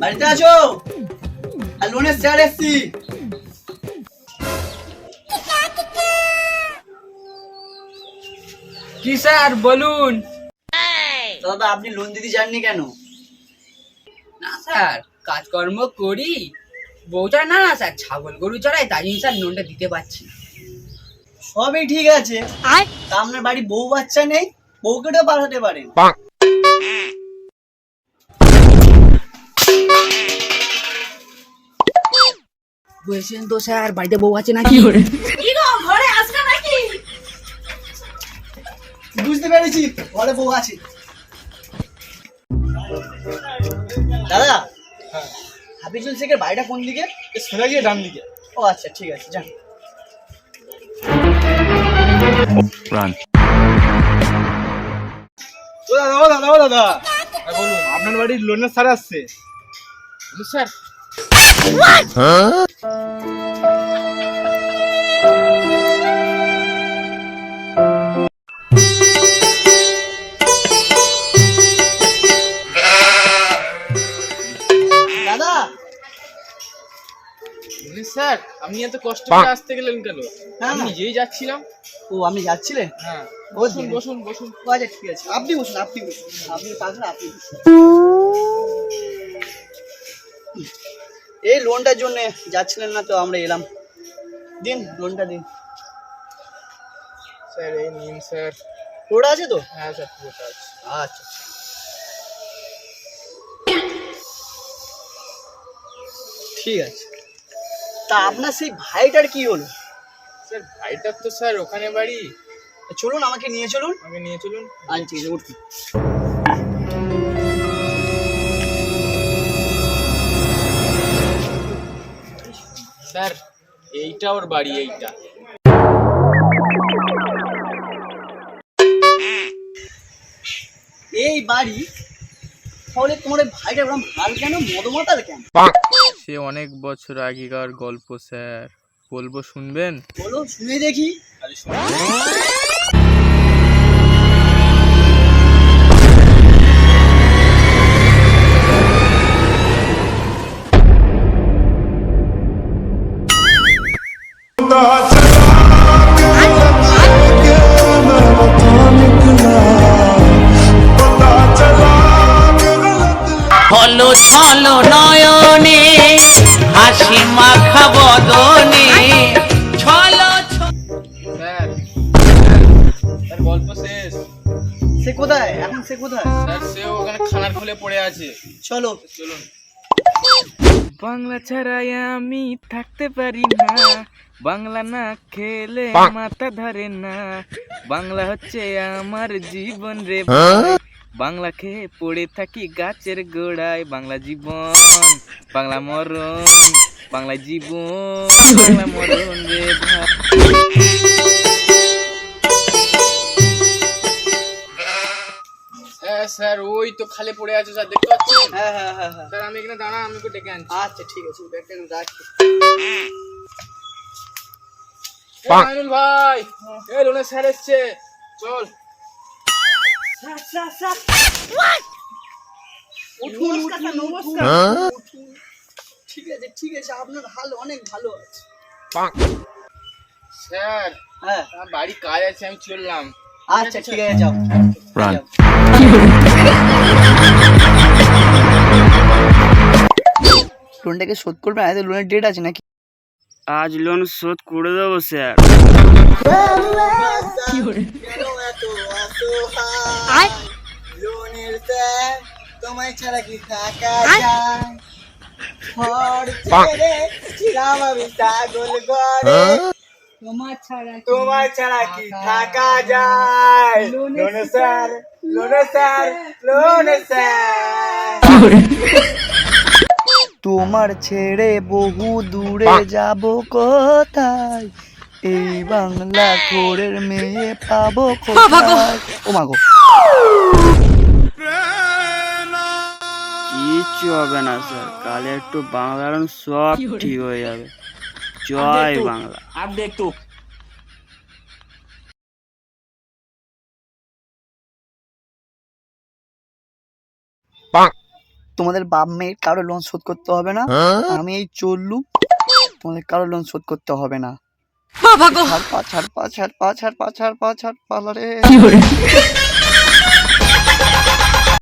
বাড়িতে আছো? আর লোনের স্যার এসছি। কি স্যার বলুন। তো দাদা আপনি লোন দিতে চাননি কেন? না স্যার কাজকর্ম করি। বউ চড়াই না না স্যার ছাগল গরু চড়াই তাই জন্য স্যার লোনটা দিতে পারছি না। সবই ঠিক আছে। তা আপনার বাড়ি বউ বাচ্চা নেই? বউকে তো পাঠাতে পারেন। বলছেন তো স্যার বাড়িতে বউ আছে নাকি? বুঝতে পেরেছি ঘরে বউ আছে। দাদা হাফিজুল শেখের বাড়িটা কোন দিকে? সোজা গিয়ে ডান দিকে। ও আচ্ছা ঠিক আছে যান। ও দাদা ও দাদা ও দাদা। বলুন আপনার বাড়ির লোনের সার আসছে। স্যার দাদা! স্যার আপনি এত কষ্ট করে আসতে গেলেন কেন? না, আমি নিজেই যাচ্ছিলাম। ও আপনি যাচ্ছিলেন? হ্যাঁ। ও বসুন বসুন বসুন। আচ্ছা ঠিক আছে। আপনি বসুন আপনি বসুন। আপনি তাছাড়া আপনি বসুন। এই লোনটার জন্য যাচ্ছিলেন না তো আমরা এলাম। দিন লোনটা দিন। স্যার এই নিন স্যার। পুরোটা আছে তো? হ্যাঁ স্যার পুরোটা আছে। আচ্ছা। ঠিক আছে। তা আপনার সেই ভাইটার কি হলো? স্যার ভাইটার তো স্যার ওখানে বাড়ি। চলুন আমাকে নিয়ে চলুন। আমাকে নিয়ে চলুন। আচ্ছা ঠিক আছে উঠুন। এইটা ওর বাড়ি এইটা। এই বাড়ি? তাহলে তোমার ওই ভাইটা এরকম হাল কেন? মদমাতাল কেন? সে অনেক বছর আগেকার গল্প স্যার। বলব শুনবেন? বলো শুনে দেখি। হলো ছলো নয়নে হাসি মাখা বদনে ছলো স্যার স্যার গল্প শেষ। সে কোথায়? এখন সে কোথায়? স্যার সেও ওখানে খানার খুলে পড়ে আছে। চলো। চলুন। বাংলা ছাড়াই আমি থাকতে পারি না। বাংলা না খেলে মাথা ধরে না। বাংলা হচ্ছে আমার জীবন রে ভাই। বাংলা খেয়ে পড়ে থাকি গাছের গোড়ায় বাংলা জীবন বাংলা মরণ বাংলা জীবন বাংলা মরণ রে হ্যাঁ স্যার ওই তো খালে পড়ে আছে স্যার দেখতে পাচ্ছেন? হ্যাঁ হ্যাঁ হ্যাঁ হ্যাঁ। স্যার আমি এখানে দাঁড়া আমি একটু ডেকে আনছি। আচ্ছা ঠিক আছে ব্যাগটা আমি রাখি। এ মাইনুল ভাই এই লোনের স্যার এসছে। চল। ঠিক আছে ঠিক আছে আপনার হাল অনেক ভালো আছে। স্যার হ্যাঁ। বাড়ি কাজ আছে আমি চললাম। আচ্ছা ঠিক আছে যাও। যাও। লোনটাকে শোধ করবে? আজ লোনের ডেট আছে নাকি? আজ লোন শোধ করে দেবো স্যার। লোনের তোমায় ছাড়া কি থাকা যায়? ঘর ছেড়ে ছিলাম আমি ছাগল ঘরে তোমার ছাড়া তোমার ছাড়া কি থাকা যায়? স্যার স্যার স্যার তোমার ছেড়ে বহু দূরে যাব কোথায়? এই বাংলা খোরের মেয়ে পাবো কোথায়? ও মাগো কিচ্ছু হবে না স্যার। কালে একটু বাংলা সব ঠিক হয়ে যাবে। জয় বাংলা। আর দেখতো তোমাদের বাপ মেয়ের কারও লোন শোধ করতে হবে না? আমি এই চললু। তোমাদের কারও লোন শোধ করতে হবে না। ছাড় পা ছাড় পা ছাড় পা ছাড় পা ছাড় পা ছাড় পা রে